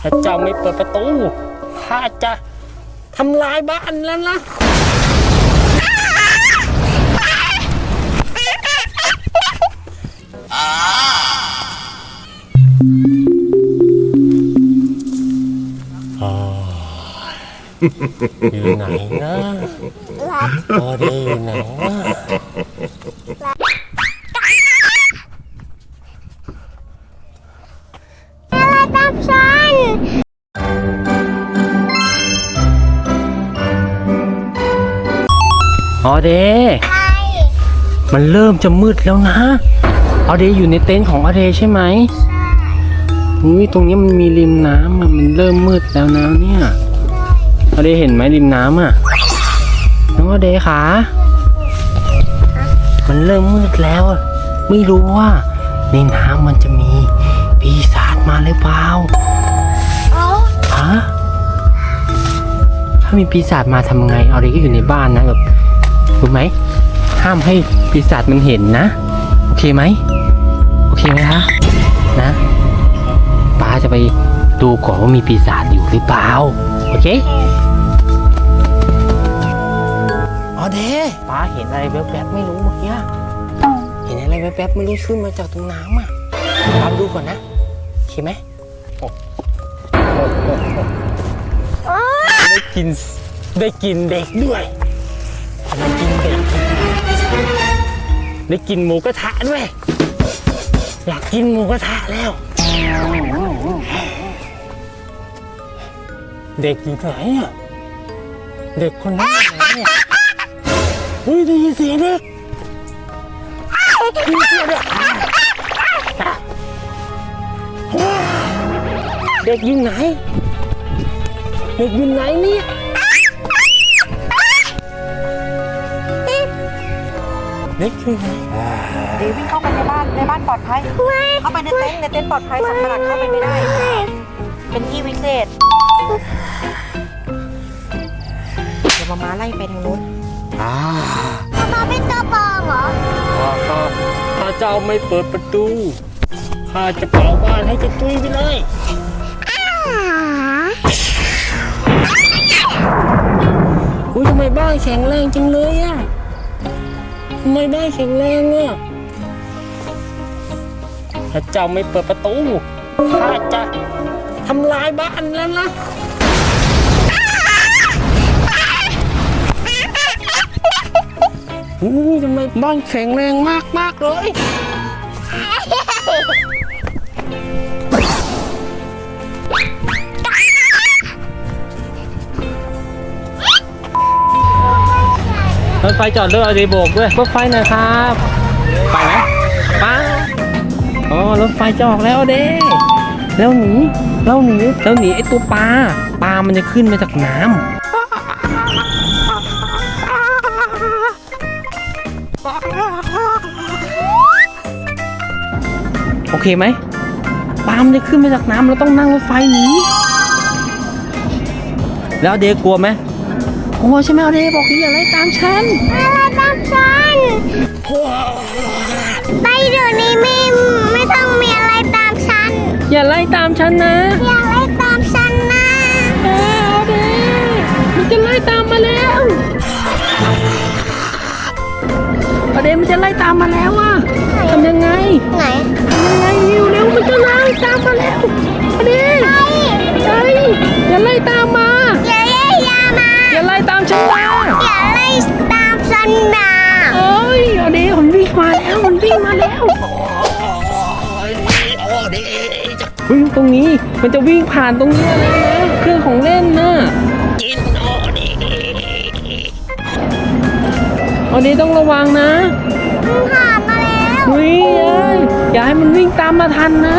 ถ้าเจ้าไม่เปิดประตูข้าจะทำลายบ้านแล้วนะอยู่ไหนนะพอดีอยู่ไหนนะ ออเดไปมันเริ่มจะมืดแล้วนะออเดอยู่ในเต็นท์ของออเดใช่ไหมอุ้ยตรงนี้มันมีริมน้ำอะมันเริ่มมืดแล้วนะเนี่ยออเดเห็นไหมริมน้ำอะน้องออเดคะมันเริ่มมืดแล้วอะไม่รู้ว่า ในน้ำมันจะมีปีศาจมาหรือเปล่าโอ้ฮะถ้ามีปีศาจมาทำไงเอาเด็กก็อยู่ในบ้านนะแบบ รู้ไหม ห้ามให้ปีศาจมันเห็นนะ โอเคไหม โอเคไหมคะนะป้าจะไปดูก่อนว่ามีปีศาจอยู่หรือเปล่า โอเคออเดป้าเห็นอะไรแวบๆไม่รู้เมื่อกี้เห็นอะไรแวบๆไม่รู้ขึ้นมาจากตรงน้ำอะป้าไปดูก่อนนะโอเคไหมได้กินได้กินเด็กด้วยได้ กินเด็กได้กินหมูกระทะด้วย อยากกินหมูกระทะแล้ว เด็กอยู่ไหนอะเด็กคนนั้นอยู่ไหนอะเฮ้ยได้ยินเสียงเด็กได้ยินเสียงเด็กเด็กอยู่ไหน เด็กอยู่ไหนเนี่ย เด็กอยู่ไหนดีวิ่งเข้าไปในบ้านในบ้านปลอดภัย เข้าไปในเต็นท์ในเต็นท์ปลอดภัยสัตว์ประหลาดเข้าไปไม่ได้ เป็นที่วิเศษเดี๋ยวมาม้าไล่ไปทางนู้นอ่ามาเป็นตัวปลอมเหรอข้าข้าข้าเจ้าไม่เปิดประตูข้าจะเผาบ้านให้จะตุยไปเลยอุ้ยทำไมบ้านแข็งแรงจังเลยอะ ทำไมบ้แข็งแรงอะถ้าเจ้าไม่เปิดประตูข้าจะทำลายบ้านแล้วนะอู้ทำไมบ้านแข็งแรงมากมากเลย ถไฟจอดด้วยเอาดีโบกด้วยรถไฟหนะครับ ไปไหมไป้าอ๋อรถไฟจะออกแล้วเด้แล้วหนีแล้วหนีแล้วหนีไอตัวปลาปลามันจะขึ้นมาจากน้ำโอเคไหมปลามันจะขึ้นมาจากน้ำเราต้องนั่งรถไฟหนีแล้วเดกลัวไหม กลัวใช่ไหมเอาเดบอกอย่าไล่ตามฉันอะไรตามฉันไปเดี๋ยวนี้ไม่ไม่ต้องมีอะไรตามฉัน อย่าไล่ตามฉันนะ อย่าไล่ตามฉันนะเออเอาเดมันจะไล่ตามมาแล้วเอาเดมันจะไล่ตามมาแล้วอะทำยังไงไหนทำยังไงเร็วเร็วมันจะไล่ตามมาแล้วเอาเดเฮ้ยอย่าไล่ตามมา มันจะวิ่งผ่านตรงนี้แล้วนะเครื่องของเล่นนะเอาเดต้องระวังนะมันผ่านมาแล้วเฮ้ยเอ้ยอย่าให้มันวิ่งตามมาทันนะ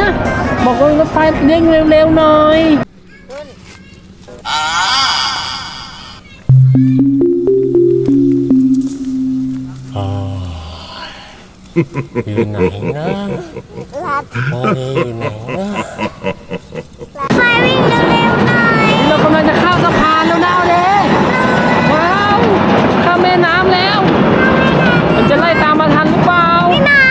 บอกว่ารถไฟเร่งเร็วๆหน่อยอยู่ไหนนะลัดเอออยู่ไหนนะามสะพานแล้วนะเอาเลยว้าวข้ามแม่น้ำแล้ว มันจะไล่ตามมาทันหรือเปล่าไม่มา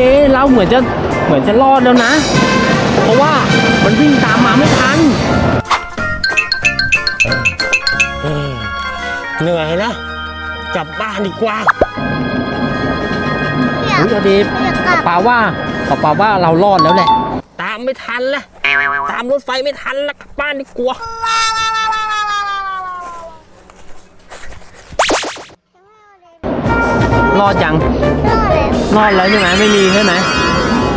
เคเราเหมือนจะเหมือนจะรอดแล้วนะ เพราะว่ามันวิ่งตามมาไม่ทันเออเหนื่อยแล้วกลับบ้านดีกว่าอยากอุ้ยอดีตอยากกลับป่าว่าป่าว่าเรารอดแล้วแหละ ตามไม่ทันแล้วตามรถไฟไม่ทันแล้วกลับบ้านดีกว่า รอดยังรอดแล้วรอดแล้วใช่ไหมไม่มีใช่ไหม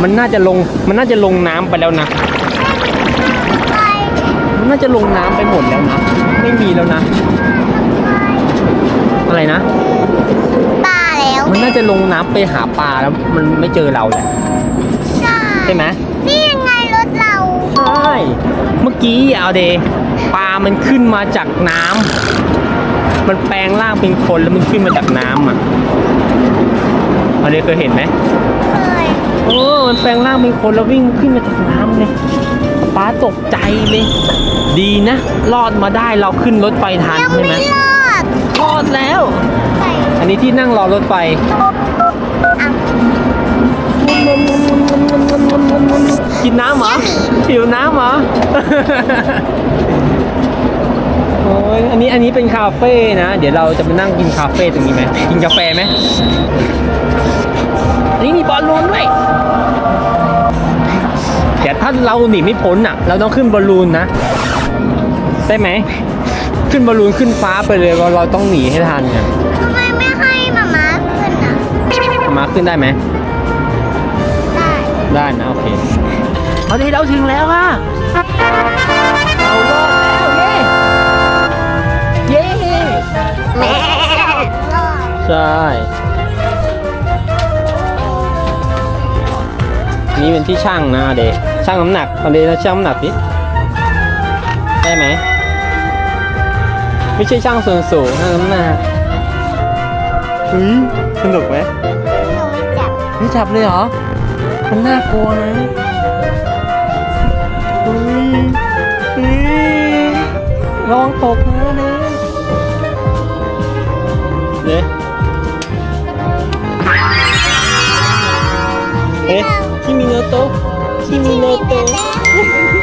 มันน่าจะลงมันน่าจะลงน้ำไปแล้วนะไปมันน่าจะลงน้ำไปหมดแล้วนะไม่มีแล้วนะ อะไรนะตาแล้วมันน่าจะลงน้ำไปหาปลาแล้วมันไม่เจอเราแหละใช่ใช่ไหมนี่ยังไงรถเราใช่เมื่อกี้เอาเดปลามันขึ้นมาจากน้ำมันแปลงร่างเป็นคนแล้วมันขึ้นมาจากน้ำอะเอาเดเคยเห็นไหมเคยโอ้มันแปลงร่างเป็นคนแล้ววิ่งขึ้นมาจากน้ำเลยป้าตกใจเลย ดีนะ รอดมาได้เราขึ้นรถไฟทันยังใช่ไหมไม่รอดรอดแล้วใส่อันนี้ที่นั่งรอรถไฟอะกินน้ำเหรอหิวน้ำเหรอโอ้ยอันนี้อันนี้เป็นคาเฟ่นะ เดี๋ยวเราจะไปนั่งกินคาเฟ่ตรงนี้ไหมกินกาแฟไหมอั นนี้มีบอลลูนด้วยเดี๋ยวถ้าเราหนีไม่พ้นอะ เราต้องขึ้นบอลลูนนะได้ไหม ขึ้นบอลลูนขึ้นฟ้าไปเลยว่าเราต้องหนีให้ทันเนี่ยทำไมไม่ให้มาม่าขึ้นอะเอามาขึ้นได้ไหมได้ได้นะโอเคเอาดีเราถึงแล้วค่ะเรารอดแล้วเย้เย้แม่รอดใช่ นี่เป็นที่ช่างนะเดช่างน้ำหนักเอาเดเราช่างน้ำหนักดิได้ไหมไม่ใช่ช่างส่วนสูงช่างน้ำหนักเฮ้ยสนุกไหมหนูไม่จับไม่จับเลยเหรอ มันน่ากลัวนะเฮ้ยเฮ้ยลองตกนะ คิมิโ